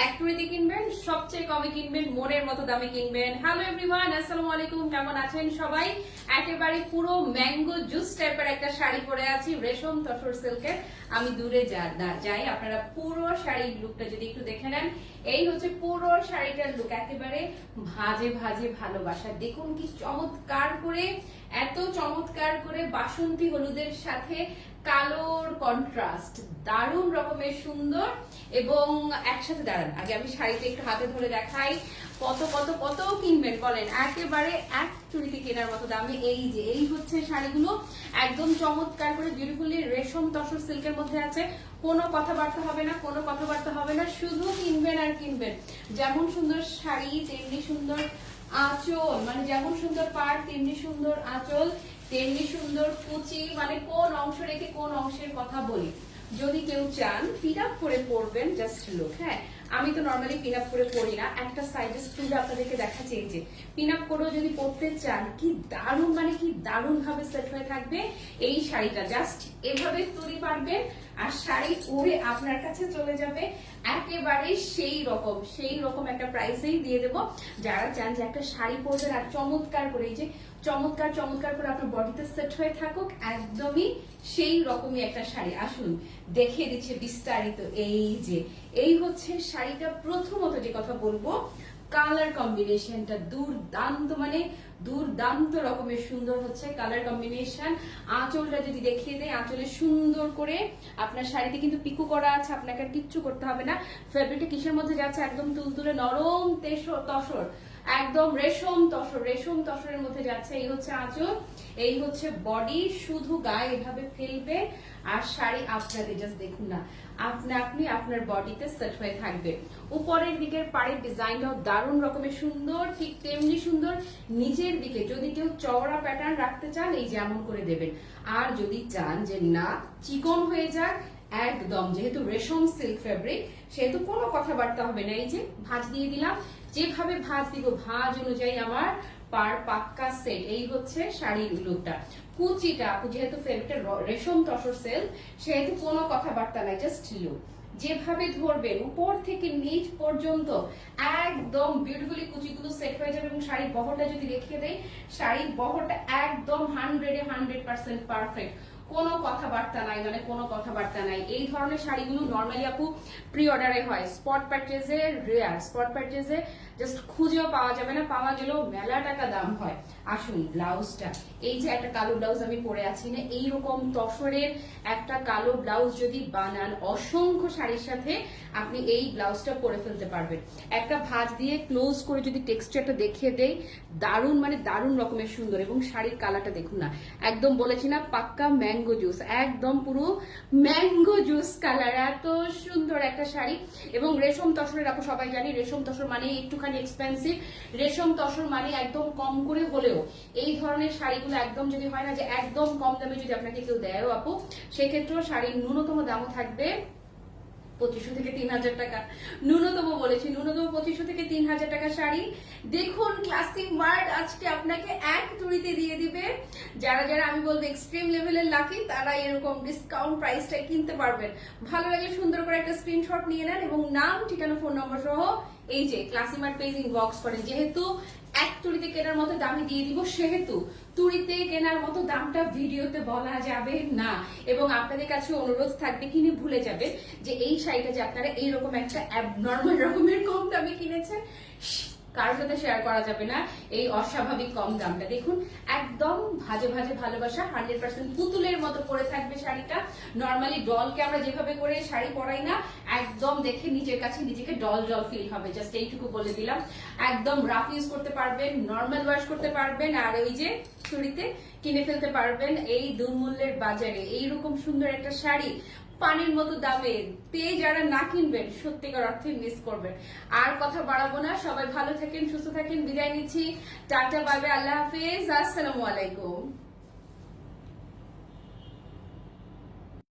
এক কিনবেন, সবচেয়ে কমে কিনবেন, মনের মতো দামে কিনবেন। হ্যালো এভরিওয়ান আসসালামু আলাইকুম, কেমন আছেন সবাই? একেবারে পুরো ম্যাঙ্গো জুস টাইপের একটা শাড়ি পরে আছি, রেশম তসর সিল্কের আমি দূরে যাই। আপনারা পুরো শাড়ির লুকটা যদি একটু দেখে নেন, এই হচ্ছে পুরো শাড়িটার লুক একেবারে ভাজে ভাজে ভালোবাসা। দেখুন কি চমৎকার করে, এত চমৎকার করে বাসন্তী হলুদের সাথে কালোর কন্ট্রাস্ট দারুণ রকমের সুন্দর এবং একসাথে দাঁড়ান। আগে আমি শাড়িতে একটু হাতে ধরে দেখাই। কত কত কত কিনবেন বলেন? একেবারে এক চুড়িতে কেনার মতো দামে এই যে, এই হচ্ছে শাড়িগুলো। একদম চমৎকার করে বিউটিফুলি রেশম তসর সিল্কের মধ্যে আছে। কোনো কথাবার্তা হবে না, কোনো কথাবার্তা হবে না, শুধু কিনবেন আর কিনবেন। যেমন সুন্দর শাড়ি, তেমনি সুন্দর আঁচল মানে যেমন সুন্দর পাড়, তেমনি সুন্দর আঁচল, তেমনি সুন্দর কুচি মানে কোন অংশ রেখে কোন অংশের কথা বলি। যদি কেউ চান পিন আপ করে পরবেন জাস্ট লুক হ্যাঁ। আমি তো নর্মালি পিন আপ করে পড়ি না। একটা সাইজে স্টুড আপনাদেরকে এই যে পিন আপ করেও যদি পড়তে চান, কি দারুণ মানে কি দারুণ ভাবে সেট হয়ে থাকবে এই শাড়িটা। জাস্ট এভাবে তৈরি পারবেন আর শাড়ি পরে আপনার কাছে চলে যাবে। একেবারে সেই রকম সেই রকম একটা প্রাইসেই দিয়ে দেবো। যারা চান যে একটা শাড়ি পরবেন আর চমৎকার করে, এই যে চমৎকার চমৎকার করে আপনার বডিতে সেট হয়ে থাকুক, একদমই সেই রকমই একটা শাড়ি। আসুন, দেখিয়ে দিচ্ছে বিস্তারিত এই যে, এই হচ্ছে শাড়িটা প্রথমত যে কথা বলব কালার কম্বিনেশনটা দুর্দান্ত মানে দুর্দান্ত রকমের সুন্দর হচ্ছে কালার কম্বিনেশন আঁচলটা যদি দেখিয়ে দেয় আঁচলে সুন্দর করে আপনার শাড়িতে কিন্তু পিকু করা আছে, আপনাকে আর কিচ্ছু করতে হবে না। ফেব্রিকটা কিসের মধ্যে যাচ্ছে? একদম তুলতুলে নরম তেসর, তসর। একদম রেশম তসর, রেশম তসরের মধ্যে যাচ্ছে। এই হচ্ছে আঁচল, এই হচ্ছে বডি শুধু গায়ে এভাবে ফেলবে আর শাড়ি আপনাদের জাস্ট দেখুন না। আপনি আপনি আপনার বডিতে সেট হয়ে থাকবে। উপরের দিকের পাড়ের ডিজাইনটাও দারুণ রকমের সুন্দর, ঠিক তেমনি সুন্দর। নিচের দিকে যদি কেউ চওড়া প্যাটার্ন রাখতে চান, এই যেমন করে দেবেন। আর যদি চান যে না, চিকন হয়ে যাক একদম, যেহেতু রেশম সিল্ক ফেব্রিক সেহেতু কোনো কথাবার্তা হবে না। এই যে ভাঁজ দিয়ে দিলাম, যেভাবে ভাঁজ দিব, ভাঁজ অনুযায়ী আমার পার পাক্কা সেট এই হচ্ছে শাড়ির লুকটা কুচিটা, যেহেতু ফেব্রিকটা রেশম তসর সেল সেহেতু কোনো কথাবার্তা নাই জাস্ট লুক যেভাবে ধরবেন, উপর থেকে নিচ পর্যন্ত একদম বিউটিফুলি কুচিগুলো সেট হয়ে যাবে এবং শাড়ির বহরটা যদি দেখিয়ে দেয় শাড়ির বহরটা একদম হান্ড্রেডে হান্ড্রেড পার্সেন্ট পারফেক্ট কোনো কথাবার্তা নাই মানে কোনো কথাবার্তা নাই। এই ধরনের শাড়িগুলো নর্মালি আপু প্রি অর্ডারে হয় স্পট পারচেজে রেয়ার স্পট পারচেজে জাস্ট খুঁজেও পাওয়া যাবে না, পাওয়া গেলেও মেলা টাকা দাম হয়। আসুন ব্লাউজটা এই যে একটা কালো ব্লাউজ আমি পরে আছি না, এইরকম তসরের একটা কালো ব্লাউজ যদি বানান, অসংখ্য শাড়ির সাথে আপনি এই ব্লাউজটা পরে ফেলতে পারবেন। একটা ভাঁজ দিয়ে ক্লোজ করে যদি টেক্সচারটা দেখিয়ে দেই, দারুণ মানে দারুণ রকমের সুন্দর, এবং শাড়ির কালারটা দেখুন না। একদম বলেছি না, পাক্কা ম্যাঙ্গো জুস একদম পুরো ম্যাঙ্গো জুস কালার এত সুন্দর একটা শাড়ি। এবং রেশম তসরের, আপু সবাই জানি, রেশম তসর মানে একটুখানি এক্সপেন্সিভ রেশম তসর মানে একদম কম করে হলেও এই ধরনের শাড়িগুলো একদম যদি হয় না যে একদম কম দামে যদি আপনাকে কেউ দেয়ও, আপু, সেক্ষেত্রেও শাড়ির ন্যূনতম দামও থাকবে পঁচিশশো থেকে তিন হাজার টাকা। ন্যূনতম বলেছি, ন্যূনতম পঁচিশশো থেকে তিন হাজার টাকা শাড়ি। দেখুন ক্লাসিক মার্ট আজকে আপনাকে এক তুড়িতে দিয়ে দিবে। যারা যারা, আমি বলব এক্সট্রিম লেভেলের লাকি তারা এরকম ডিসকাউন্ট প্রাইসটাই কিনতে পারবেন। ভালো লাগলে সুন্দর করে একটা স্ক্রিনশট নিয়ে নেন এবং নাম, ঠিকানা ফোন নম্বর সহ এই যে ক্লাসিমার্ট পেজ ইনবক্স করেন। যেহেতু এক তুড়িতে কেনার মতো দামে দিয়ে দিব, সেহেতু তুড়িতে কেনার মতো দামটা ভিডিওতে বলা যাবে না। এবং আপনাদের কাছে অনুরোধ থাকবে কিনে ভুলে যাবে যে এই শাড়িটা যে আপনারা এইরকম একটা নর্মাল রকমের কম দামে কিনেছেন কারোর সাথে শেয়ার করা যাবে না? এই অস্বাভাবিক কম দামটা। দেখুন, একদম ভাজে ভাজে ভালোবাসা হান্ড্রেড পার্সেন্ট পুতুলের মতো পরে থাকবে শাড়িটা। নর্মালি ডলকে আমরা যেভাবে করে শাড়ি পরাই না, একদম দেখে নিজের কাছে নিজেকে ডল ডল ফিল হবে। জাস্ট এইটুকু বলে দিলাম। একদম রাফ ইউজ করতে পারবেন নর্মাল ওয়াশ করতে পারবেন, আর ওই যে চুড়িতে কিনে ফেলতে পারবেন এই দুমূল্যের বাজারে। এইরকম সুন্দর একটা শাড়ি। পানির মতো দামে পেয়ে যারা না কিনবেন, সত্যিকার অর্থে মিস করবেন। আর কথা বাড়াবো না, সবাই ভালো থাকেন, সুস্থ থাকেন, বিদায় নিচ্ছি। টাটা বাই আল্লাহ হাফিজ, আসসালামু আলাইকুম।